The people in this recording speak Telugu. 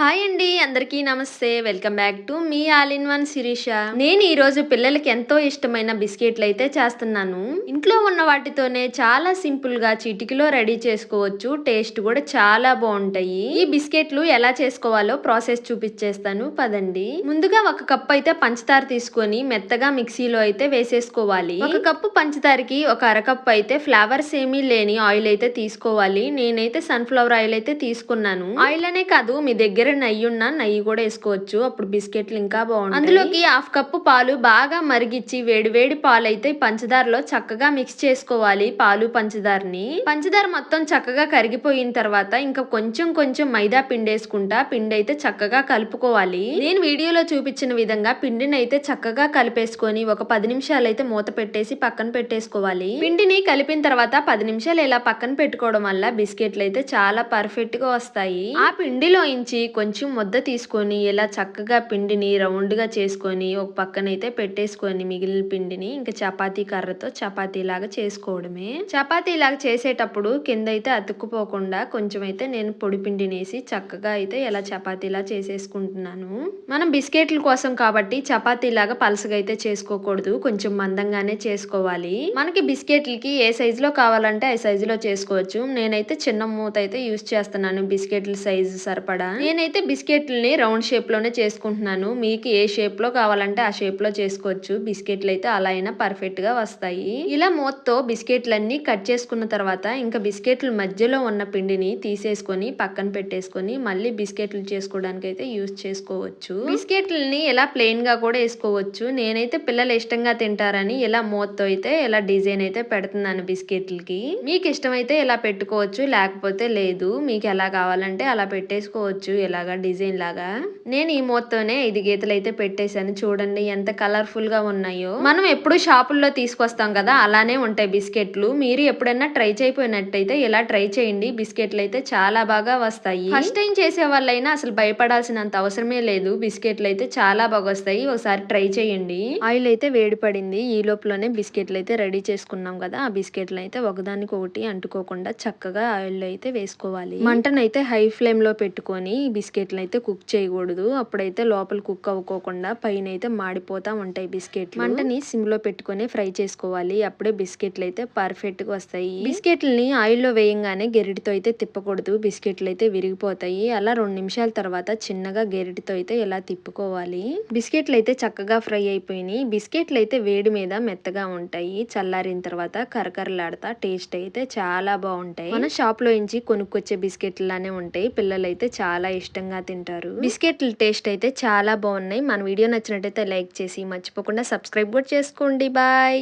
హాయ్ అండి అందరికీ నమస్తే. వెల్కమ్ బ్యాక్ టు మీ ఆల్ ఇన్ వన్ శిరీష. నేను ఈ రోజు పిల్లలకి ఎంతో ఇష్టమైన బిస్కెట్లు అయితే చేస్తున్నాను. ఇంట్లో ఉన్న వాటితోనే చాలా సింపుల్గా చిటికలో రెడీ చేసుకోవచ్చు. టేస్ట్ కూడా చాలా బాగుంటాయి. ఈ బిస్కెట్లు ఎలా చేసుకోవాలో ప్రాసెస్ చూపించేస్తాను. పదండి. ముందుగా ఒక కప్ అయితే పంచదార తీసుకొని మెత్తగా మిక్సీలో అయితే వేసేసుకోవాలి. ఒక కప్పు పంచదారకి ఒక అరకప్పు అయితే ఫ్లేవర్స్ ఏమీ లేని ఆయిల్ అయితే తీసుకోవాలి. నేనైతే సన్ఫ్లవర్ ఆయిల్ అయితే తీసుకున్నాను. ఆయిల్ అనే కాదు మీ దగ్గర నెయ్యి ఉన్న నెయ్యి కూడా వేసుకోవచ్చు. అప్పుడు బిస్కెట్లు ఇంకా బాగుంటాయి. అందులోకి హాఫ్ కప్పు పాలు బాగా మరిగిచ్చి వేడివేడి పాలు అయితే పంచదారలో చక్కగా మిక్స్ చేసుకోవాలి పాలు పంచదారని. పంచదార మొత్తం చక్కగా కరిగిపోయిన తర్వాత ఇంకా కొంచెం కొంచెం మైదా పిండి వేసుకుంటా పిండి అయితే చక్కగా కలుపుకోవాలి. నేను వీడియోలో చూపించిన విధంగా పిండిని అయితే చక్కగా కలిపేసుకొని ఒక పది నిమిషాలు అయితే మూత పెట్టేసి పక్కన పెట్టేసుకోవాలి. పిండిని కలిపిన తర్వాత పది నిమిషాలు ఇలా పక్కన పెట్టుకోవడం వల్ల బిస్కెట్లు అయితే చాలా పర్ఫెక్ట్గా వస్తాయి. ఆ పిండిలో ఇంచి కొంచెం ముద్ద తీసుకొని ఇలా చక్కగా పిండిని రౌండ్గా చేసుకొని ఒక పక్కన అయితే పెట్టేసుకొని మిగిలిన పిండిని ఇంకా చపాతీ కర్రతో చపాతీ లాగా చేసుకోవడమే. చపాతీ లాగా చేసేటప్పుడు కింద అయితే అతుక్కుపోకుండా కొంచెం అయితే నేను పొడి పిండిని వేసి చక్కగా అయితే ఇలా చపాతీలా చేసేసుకుంటున్నాను. మనం బిస్కెట్ల కోసం కాబట్టి చపాతీ లాగా పలసగా అయితే చేసుకోకూడదు. కొంచెం మందంగానే చేసుకోవాలి. మనకి బిస్కెట్లకి ఏ సైజులో కావాలంటే ఆ సైజులో చేసుకోవచ్చు. నేనైతే చిన్న మూత అయితే యూస్ చేస్తున్నాను బిస్కెట్ల సైజు సరిపడా. నేను నేనైతే బిస్కెట్లని రౌండ్ షేప్లోనే చేసుకుంటున్నాను. మీకు ఏ షేప్లో కావాలంటే ఆ షేప్లో చేసుకోవచ్చు. బిస్కెట్లు అయితే అలా అయినా పర్ఫెక్ట్గా వస్తాయి. ఇలా మూతతో బిస్కెట్లన్నీ కట్ చేసుకున్న తర్వాత ఇంకా బిస్కెట్ల మధ్యలో ఉన్న పిండిని తీసేసుకొని పక్కన పెట్టేసుకొని మళ్ళీ బిస్కెట్లు చేసుకోవడానికి అయితే యూస్ చేసుకోవచ్చు. బిస్కెట్లని ఎలా ప్లెయిన్గా కూడా వేసుకోవచ్చు. నేనైతే పిల్లలు ఇష్టంగా తింటారని ఇలా మూతతో అయితే ఇలా డిజైన్ అయితే పెడుతున్నాను బిస్కెట్లకి. మీకు ఇష్టమైతే ఇలా పెట్టుకోవచ్చు లేకపోతే లేదు. మీకు ఎలా కావాలంటే అలా పెట్టేసుకోవచ్చు ఇలాగా డిజైన్ లాగా. నేను ఈ మూతతోనే ఐదు గీతలు అయితే పెట్టేశాను. చూడండి ఎంత కలర్ఫుల్గా ఉన్నాయో. మనం ఎప్పుడు షాపుల్లో తీసుకొస్తాం కదా అలానే ఉంటాయి బిస్కెట్లు. మీరు ఎప్పుడైనా ట్రై చేయిపోయినట్టయితే ఇలా ట్రై చేయండి. బిస్కెట్లు అయితే చాలా బాగా వస్తాయి. ఫస్ట్ టైం చేసే వాళ్ళైనా అసలు భయపడాల్సినంత అవసరమే లేదు. బిస్కెట్లు అయితే చాలా బాగా వస్తాయి. ఒకసారి ట్రై చేయండి. ఆయిల్ అయితే వేడి పడింది ఈ లోపలనే బిస్కెట్లు అయితే రెడీ చేసుకున్నాం కదా ఆ బిస్కెట్లు అయితే ఒకదానికి ఒకటి అంటుకోకుండా చక్కగా ఆయిల్ అయితే వేసుకోవాలి. మంటనైతే హై ఫ్లేమ్లో పెట్టుకొని బిస్కెట్లు అయితే కుక్ చేయకూడదు. అప్పుడైతే లోపల కుక్ అవ్వకోకుండా పైన అయితే మాడిపోతా ఉంటాయి బిస్కెట్లు. మంటని సిమ్లో పెట్టుకొని ఫ్రై చేసుకోవాలి. అప్పుడే బిస్కెట్లు అయితే పర్ఫెక్ట్గా వస్తాయి. బిస్కెట్లని ఆయిల్లో వేయంగానే గెరిటితో అయితే తిప్పకూడదు. బిస్కెట్లు అయితే విరిగిపోతాయి. అలా రెండు నిమిషాల తర్వాత చిన్నగా గెరిటితో అయితే ఇలా తిప్పుకోవాలి? బిస్కెట్లు అయితే చక్కగా ఫ్రై అయిపోయినాయి. బిస్కెట్లు అయితే వేడి మీద మెత్తగా ఉంటాయి. చల్లారిన తర్వాత కరకరలాడతా టేస్ట్ అయితే చాలా బాగుంటాయి. మన షాప్లో ఇంచి కొనుక్కొచ్చే బిస్కెట్లు లానే ఉంటాయి. పిల్లలు అయితే చాలా ఇష్టంగా తింటారు. బిస్కెట్ల టేస్ట్ అయితే చాలా బాగున్నాయి. మన వీడియో నచ్చినట్టయితే లైక్ చేసి మర్చిపోకుండా సబ్స్క్రైబ్ కూడా చేసుకోండి. బాయ్.